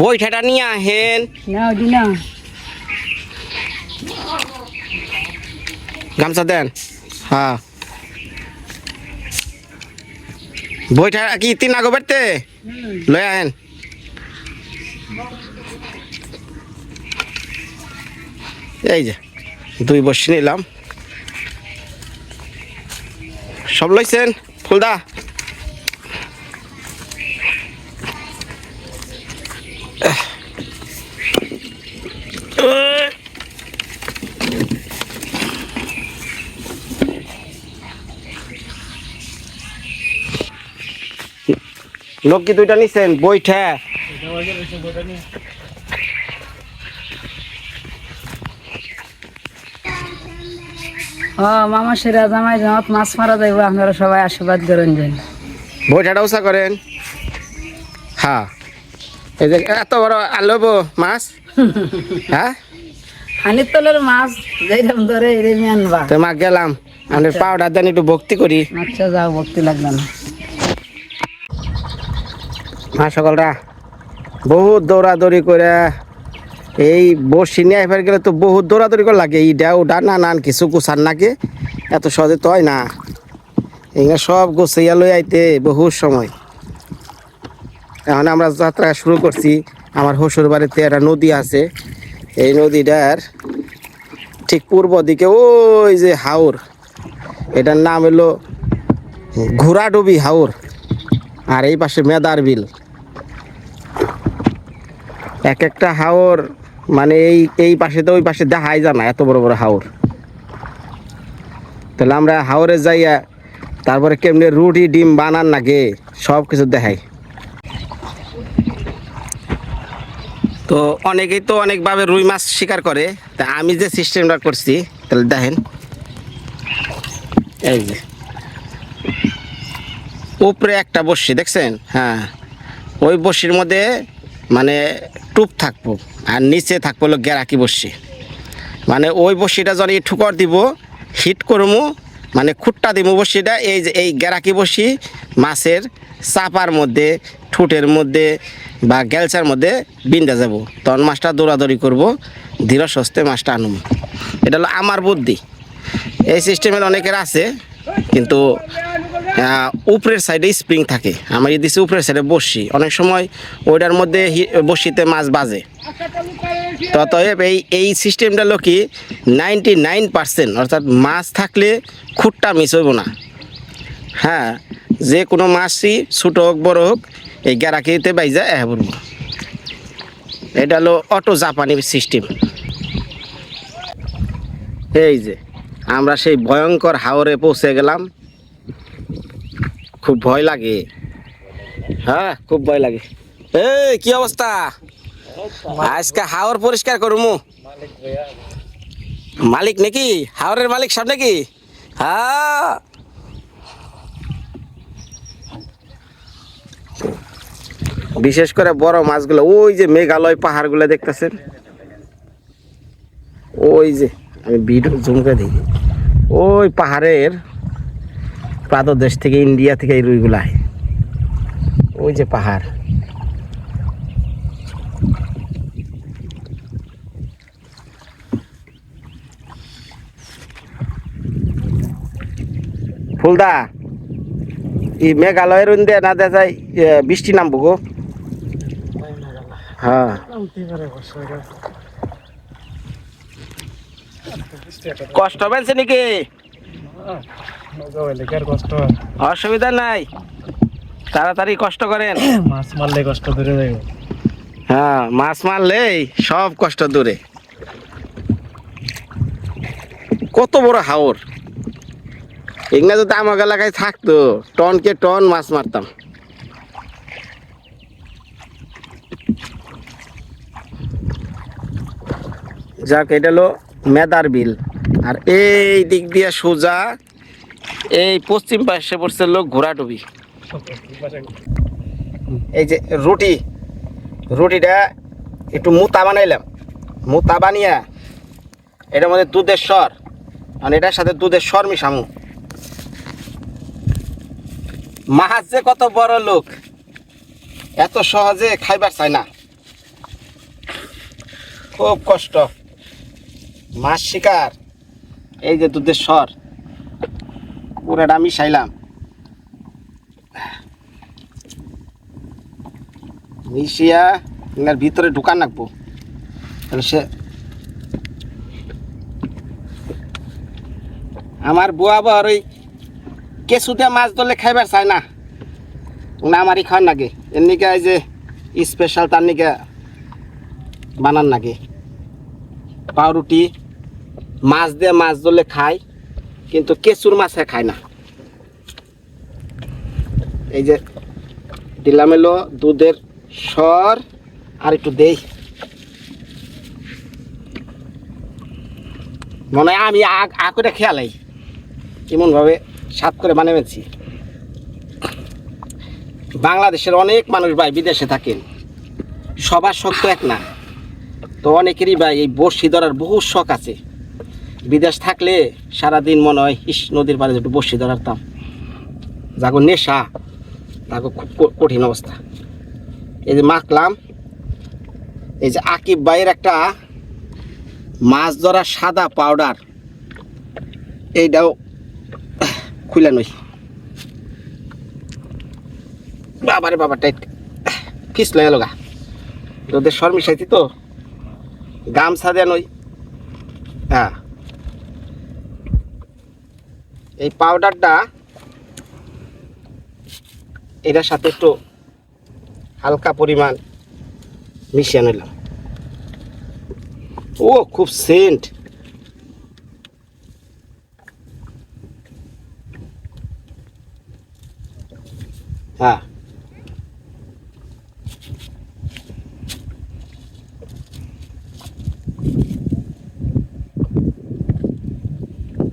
বইঠাটা নিয়ে আহেন গামছা দেন। হ্যাঁ। বই বইটা কি তিন আগো বেড়তে? লই আহেন। এই যে দুই বসে নিলাম। সব লইছেন? ফুলদা? লোক কি দুইটা নিছেন? বইটা মামা সেরা জামাই জামাত মাছ মারা যাইব আপনারা সবাই আশীর্বাদ করেন যান। বইটাটা উষা করেন। হ্যাঁ। এই যে এত বড় আলব মাছ? হ্যাঁ? হানির তলের মাছ যেরকম ধরে এরমই আনবা। তো মা গেলাম। আমি পাউডার দেন একটু ভক্তি করি। আচ্ছা যাও ভক্তি লাগবে না। মা সকলরা বহুত দৌড়াদৌড়ি করে এই বসি নিয়ে এবার গেলে তো বহুত দৌড়াদৌড়ি করে লাগে। ইডা ওটা না নান কিছু গুছান নাকি? এত সহজে তো হয় না। এখানে সব গুছাইয়া লই আইতে বহুত সময়। এখন আমরা যাত্রা শুরু করছি। আমার শ্বশুর বাড়িতে একটা নদী আছে। এই নদীটার ঠিক পূর্ব দিকে ওই যে হাওর। এটার নাম হলো ঘোড়াডুবি হাওর। আর এই পাশে মেদার বিল এক একটা হাওর মানে এই এই পাশে তো ওই পাশে দেখাই যায় না, এত বড় বড় হাওর। তাহলে আমরা হাওরে যাইয়া তারপরে কেমনি রুটি, ডিম বানান নাকি? সব কিছু দেখাই। তো অনেকেই তো অনেকভাবে রুই মাছ শিকার করে। তা আমি যে সিস্টেমটা করছি, তাহলে দেখেন। এই যে। উপরে একটা বসি দেখছেন? হ্যাঁ। ওই বসির মধ্যে মানে টুপ থাকব, আর নিচে থাকব হলো গেরাকি বসি মানে ওই বসিটা যদি ঠুকর দিব, হিট করব মানে খুঁটটা দিব বসিটা এই যে এই গেরাকি বসি মাছের চাপার মধ্যে ঠুটের মধ্যে বা গেলচার মধ্যে বিন্দা যাব। তখন মাছটা দৌড়াদৌড়ি করব ধীরে সস্তে মাছটা আনব এটা হলো আমার বুদ্ধি। এই সিস্টেমের অনেকের আছে, কিন্তু উপরের সাইডে স্প্রিং থাকে। আমার দিচ্ছে উপরের সাইডে বসি, অনেক সময় ওইটার মধ্যে বসিতে মাছ বাজে। তো অতএব এই এই সিস্টেমটা হলো কি নাইনটি নাইন পার্সেন্ট অর্থাৎ মাছ থাকলে খুঁটটা মিস হইব না। হ্যাঁ যে কোনো মাছই ছোটো হোক, বড় হোক, এই গ্যারাকিতে বাইজা এ বলব। এটা হলো অটো জাপানি সিস্টেম। এই যে, আমরা সেই ভয়ঙ্কর হাওরে পৌঁছে গেলাম। খুব ভয় লাগে। হ্যাঁ খুব ভয় লাগে। এই, কি অবস্থা? আজকে হাওর পরিষ্কার করমু। মালিক নাকি? হাওরের মালিক সব নাকি হ্যাঁ। বিশেষ করে বড় মাছগুলো, ওই যে মেঘালয় পাহাড়গুলো দেখতেছেন? ওই যে, আমি ভিডিও জুম করে দেখি। ওই পাহাড়ের পাদদেশ থেকে ইন্ডিয়া থেকে এই রুইগুলো ওই যে পাহাড়। ফুলদা, এই মেঘালয়ের ইন্ডিয়া না দেখা যায় বৃষ্টি নামবো গো। হ্যাঁ। কষ্ট পেয়েছে নাকি? অসুবিধা নাই। তাড়াতাড়ি কষ্ট করেন। মাছ মারলে কষ্ট ধরে যাবে হ্যাঁ মাছ মারলেই সব কষ্ট দূরে। কত বড় হাওর। এগুলা যদি আমার এলাকায় থাকতো, টনকে টন মাছ মারতাম। যাক, এটা হলো মেদার বিল। আর এই দিক দিয়ে সোজা, এই পশ্চিম পাশে পড়ছে লোক ঘোড়াডুবি এই যে রুটি, রুটিটা একটু মুতা বানাইলাম। মুতা বানিয়া এটার মধ্যে দুধের স্বর আর এটার সাথে দুধের স্বর মিশামু। মাছ যে কত বড় লোক, এত সহজে খাইবার চায় না। খুব কষ্ট। মাছ শিকার। এই যে দুধের স্বর। পুরাটা আমি সাইলাম মিশিয়া এনার ভিতরে ঢুকান রাখব। তাহলে সে আমার বুয়া আবার ওই কেঁচুতে মাছ ধরলে খাইবার চায় না। না আমারই খাওয়ার নাগে। এর এই যে স্পেশাল তার নিকে বানান নাগে। পাউরুটি মাছ দিয়ে মাছ ধরলে খায়, কিন্তু কেঁচুর মাছে খায় না। এই যে দিলাম এলো দুধের সর আর একটু দেই। মনে হয় আমি আগ করে খেয়ালাই এমনভাবে সাত করে বানিয়েছি বাংলাদেশের অনেক মানুষ ভাই বিদেশে থাকেন। সবার শখ তো এক না। তো অনেকেরই ভাই এই বড়শি ধরার বহু শখ আছে। বিদেশ থাকলে সারাদিন মনে হয়, ইস, নদীর পাড়ে একটু বড়শি ধরারতাম যাগো নেশা তাকে খুব কঠিন অবস্থা। এই যে মাখলাম, এই যে আকিব ভাইয়ের একটা মাছ ধরার সাদা পাউডার এইটাও খুলে নই। বাবারে বাবা, টাইট। ফিসলে গেল গা। তোদের শর মিশাইছি তো গামছা দেন নই। হ্যাঁ। এই পাউডারটা এটার সাথে একটু হালকা পরিমাণ মিশিয়ে নিলাম। ও খুব সেন্ট হ্যাঁ।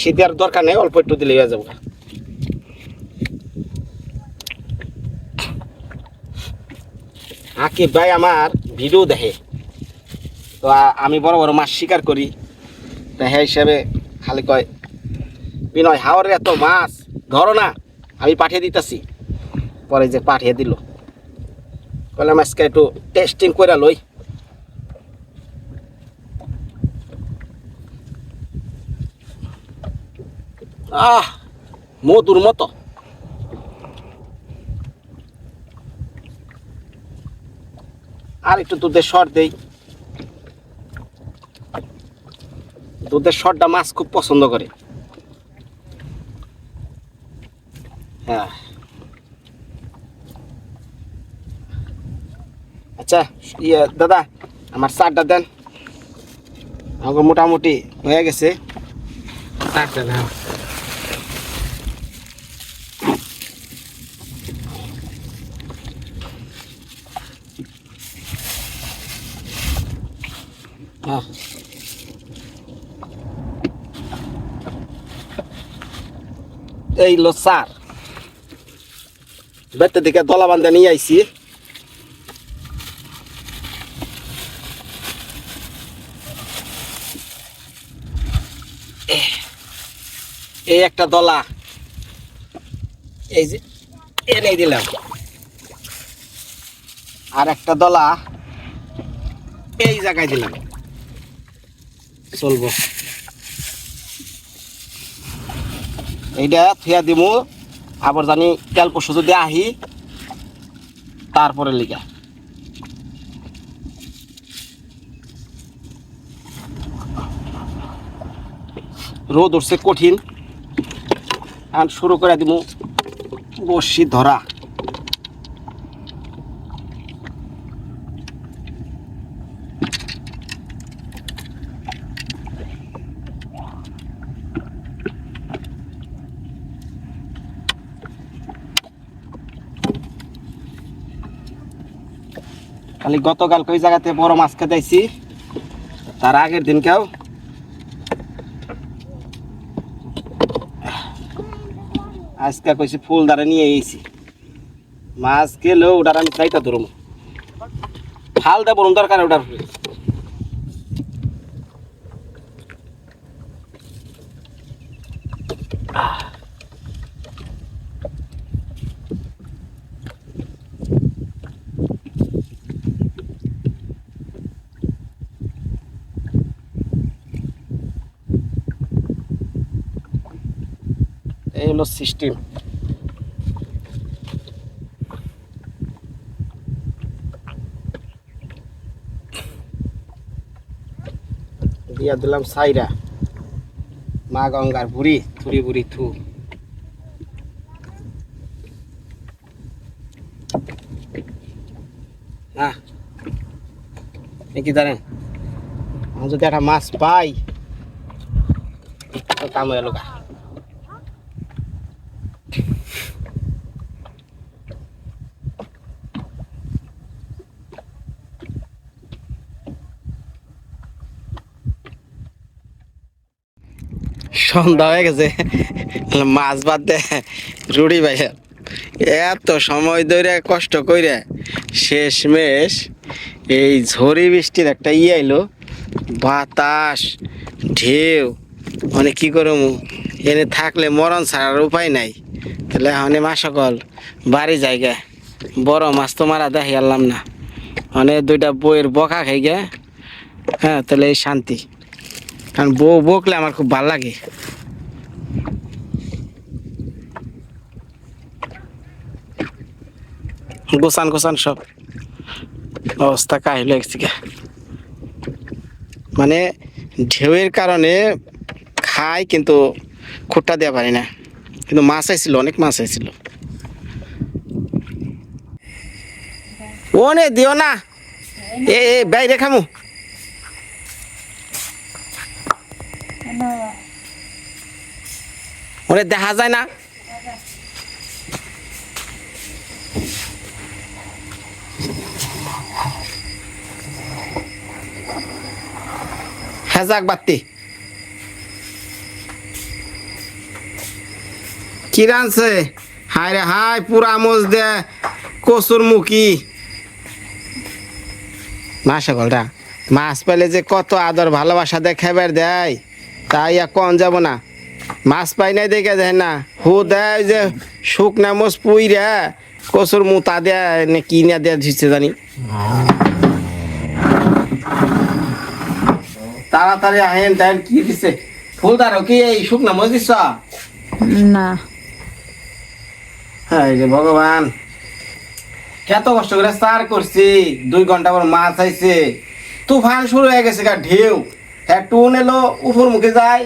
বেশি দেওয়ার দরকার নেই, অল্প একটু দিলেই হয়ে যাব। আকিব ভাই আমার ভিডিও দেখে। তো আমি বড় বড় মাছ শিকার করি। তো হ্যাঁ হিসাবে খালি কয়, বিনয় হাওরের এত মাছ, ধরো না, আমি পাঠিয়ে দিতেছি। পরে যে পাঠিয়ে দিল। কলে মাছকে একটু টেস্টিং করে লই। আহ, মধুর মতো। আর একটু দুধের শর দেই। দুধের শরটা মাছ খুব পছন্দ করে। হ্যাঁ। আচ্ছা ইয়ে দাদা, আমার চারটা দেন। আমাকে মোটামুটি হয়ে গেছে। চারটা না এই লো বেতে দিকে দলা বান্ধা নিয়ে আইছি। এই একটা দলা। এই যে এনেই দিলাম। আর একটা দলা এই জায়গায় দিলাম। চলবো। এইটা থিয়া দিমু। আবার জানি কাল পরশু যদি আহি, তারপরে লিগা। রোদ উঠছে কঠিন। শুরু করে দিব বসি ধরা। খালি গতকালকে ওই জায়গাতে বড় মাছ খেতেছি তার আগের দিনকেও। আজকে কইছি ফুল দ্বারা নিয়ে এসেছি মাছ গেলেও ওটার আমি চাইটা ধরুম। ফাল দেবো দরকার ওটার। হলো সিস্টেম। দিয়া দিলাম সাইরা। মা গঙ্গার বুড়ি, থুরি বুড়ি থু। না। কি জানেন যদি একটা মাছ পাই, তো হয়ে সন্ধ্যা হয়ে গেছে। মাছ বাদ দে। রুড়ি ভাইয়া এত সময় ধরে কষ্ট কইরে শেষমেশ এই ঝড়ি বৃষ্টির একটা ইয়ে আইলো। বাতাস, ঢেউ মানে কি করব এনে থাকলে মরণ ছাড়ার উপায় নাই। তাহলে এখন মা সকল বাড়ি জায়গা বড় মাছ তো মারা দেখি আনলাম না। মানে দুইটা বইয়ের বকা খাই গে হ্যাঁ তাহলে এই শান্তি। কারণ বউ বকলে আমার খুব ভালো লাগে। গোসান গোসান সব। অবস্থা কাহিল মানে ঢেউয়ের কারণে খাই কিন্তু খুঁটটা দেওয়া পারি না। কিন্তু মাছ আইছিল, অনেক মাছ আইছিল। ও নে, দিও না। এ, বাইরে খামু। ওরে দেখা যায় না। হেজাক বাত্তি কি রানছে হায় রে, হায়, পুরা মোজ দে, কচুর মুখি। মা সকলরা মাছ পেলে যে কত আদর ভালোবাসা দিয়ে, খেবার দেয়, তাই আর কন যাব না। মাছ পাই নাই দেখে দেয় না। হু দেয় যে শুকনা মোষ পুই রে কচুর মুতা দেয় নে কি না দেয় দিচ্ছে জানি। তাড়াতাড়ি আহেন তাই কি দিছে? ফুলদার কি এই শুকনা মোষ না। হায় রে ভগবান। কত কষ্ট করে সার করছি দুই ঘণ্টা পর মাছ আইছে। তুফান শুরু হয়ে গেছে গা ঢেউ। হ্যাঁ টুন এলো উপর মুখে যায়।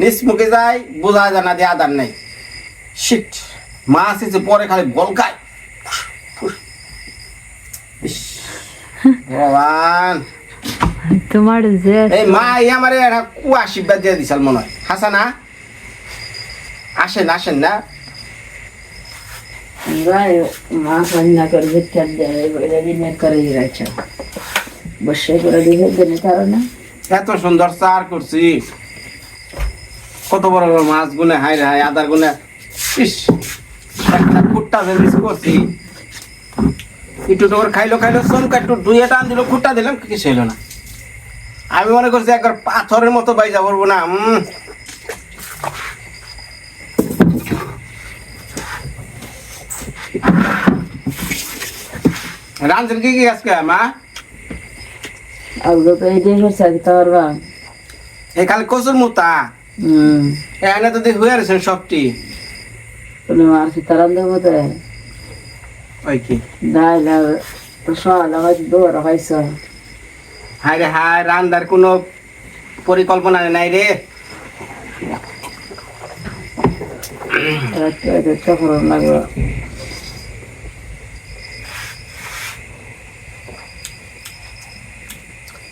নিচ মুখে যায় বোঝা যায় না দিয়ে আদার নেই। শিট মাছ এসে পরে খালি বলকায় ভগবান। তোমার যে এই মা এই আমার একটা কু আশীর্বাদ দিয়ে দিছাল মনে হয়। হাসানা আসেন আসেন না। মাছ রান্না করে দেয় বসে করে দিয়ে দিনে কারণে এত সুন্দর চার করছি। কত বড় বড় মাছ গুনে হাই হাই আদার গুনে। ইস একটা কুট্টা যে মিস করছি। একটু খাইলো খাইলো চমকা একটু দুইয়ে টান দিল খুঁটটা দিলাম কিছু হইল না। আমি মনে করছি একবার পাথরের মতো বাইজা পড়ব না কি কি আজকে মা? আগে তো এই দিয়ে করছে তো এই খালি কচুর মুতা। হুম এখানে তো দেখি হয়ে রয়েছেন সবটি। তুমি মার সীতারাম দেবো তো ওই কি? আর সকাল হয়তো দৌড় হয়েছ হায় রে হায় রান্দার কোনো পরিকল্পনা নাই রে। লাগবে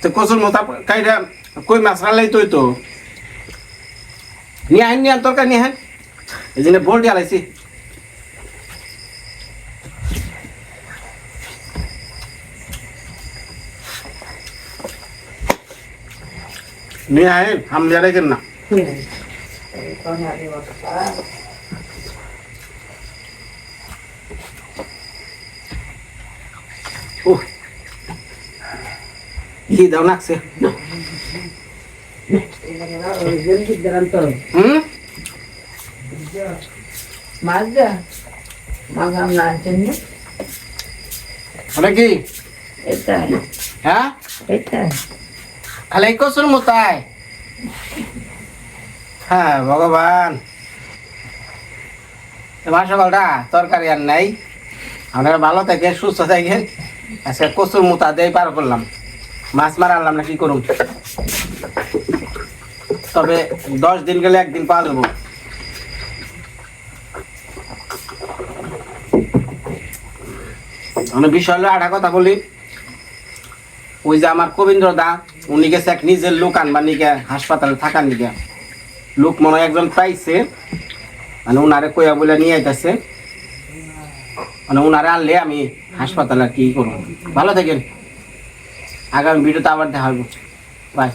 তো কচুর মোতা কাইরা কই মাছ রান্নাই তুই তো নিয়ে আইন নিয়ে আন তরকারি নিয়ে আন এই জন্য বোল দিয়ে আলাইছি। নিয়ে আইন হামলে রেখেন না। উহ। কি দাও লাগছে হুম? মাছ দা। মাছ আমরা জন্য ওটা কি? এটা হ্যাঁ? এটা হ্যাঁ, ভগবান। সকালটা তরকারি আর নাই। আপনারা ভালো থাকেন সুস্থ থাকেন আজকে কচুর মুতা দিয়ে পার করলাম। মাছ মারা আনলাম না কি করুন তবে দশ দিন গেলে একদিন পাওয়া যাব আমি বিষয় হলো একটা কথা বলি। ওই যে আমার কবীন্দ্র দা, উনি গেছে এক নিজের লোক আনবার নিকে হাসপাতালে থাকার নিকে লোক মনে হয় একজন পাইছে। মানে উনারে কইয়া বলে নিয়ে আইতেছে। মানে উনারে আনলে আমি হাসপাতালে কি করব। ভালো থাকেন। আগামী ভিডিওতে আবার দেখা হইব। বাই।